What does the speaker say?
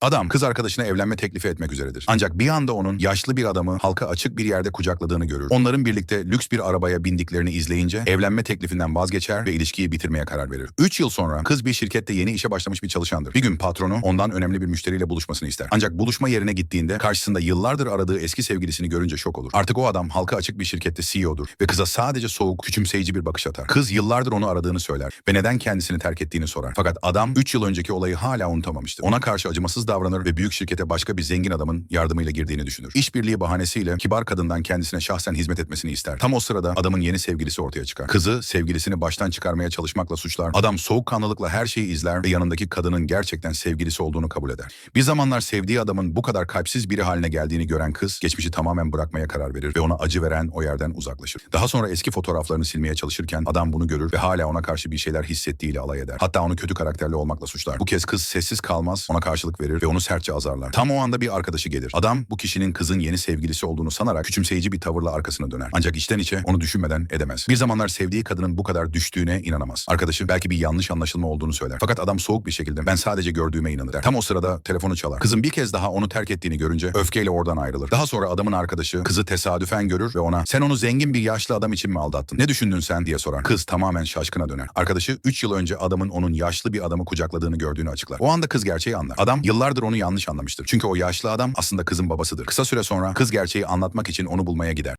Adam kız arkadaşına evlenme teklifi etmek üzeredir. Ancak bir anda onun yaşlı bir adamı halka açık bir yerde kucakladığını görür. Onların birlikte lüks bir arabaya bindiklerini izleyince evlenme teklifinden vazgeçer ve ilişkiyi bitirmeye karar verir. 3 yıl sonra kız bir şirkette yeni işe başlamış bir çalışandır. Bir gün patronu ondan önemli bir müşteriyle buluşmasını ister. Ancak buluşma yerine gittiğinde karşısında yıllardır aradığı eski sevgilisini görünce şok olur. Artık o adam halka açık bir şirkette CEO'dur ve kıza sadece soğuk, küçümseyici bir bakış atar. Kız yıllardır onu aradığını söyler ve neden kendisini terk ettiğini sorar. Fakat adam 3 yıl önceki olayı hala unutamamıştır. Ona karşı acımasız davranır ve büyük şirkete başka bir zengin adamın yardımıyla girdiğini düşünür. İşbirliği bahanesiyle kibar kadından kendisine şahsen hizmet etmesini ister. Tam o sırada adamın yeni sevgilisi ortaya çıkar. Kızı sevgilisini baştan çıkarmaya çalışmakla suçlar. Adam soğukkanlılıkla her şeyi izler ve yanındaki kadının gerçekten sevgilisi olduğunu kabul eder. Bir zamanlar sevdiği adamın bu kadar kalpsiz biri haline geldiğini gören kız geçmişi tamamen bırakmaya karar verir ve ona acı veren o yerden uzaklaşır. Daha sonra eski fotoğraflarını silmeye çalışırken adam bunu görür ve hala ona karşı bir şeyler hissettiğiyle alay eder. Hatta onu kötü karakterli olmakla suçlar. Bu kez kız sessiz kalmaz, ona karşılık verir ve onu sertçe azarlar. Tam o anda bir arkadaşı gelir. Adam bu kişinin kızın yeni sevgilisi olduğunu sanarak küçümseyici bir tavırla arkasına döner. Ancak içten içe onu düşünmeden edemez. Bir zamanlar sevdiği kadının bu kadar düştüğüne inanamaz. Arkadaşı belki bir yanlış anlaşılma olduğunu söyler. Fakat adam soğuk bir şekilde ben sadece gördüğüme inanır der. Tam o sırada telefonu çalar. Kızın bir kez daha onu terk ettiğini görünce öfkeyle oradan ayrılır. Daha sonra adamın arkadaşı kızı tesadüfen görür ve ona sen onu zengin bir yaşlı adam için mi aldattın? Ne düşündün sen diye sorar. Kız tamamen şaşkına döner. Arkadaşı 3 yıl önce adamın onun yaşlı bir adamı kucakladığını gördüğünü açıklar. O anda kız gerçeği anlar. Adam yıllardır onu yanlış anlamıştır. Çünkü o yaşlı adam aslında kızın babasıdır. Kısa süre sonra kız gerçeği anlatmak için onu bulmaya gider.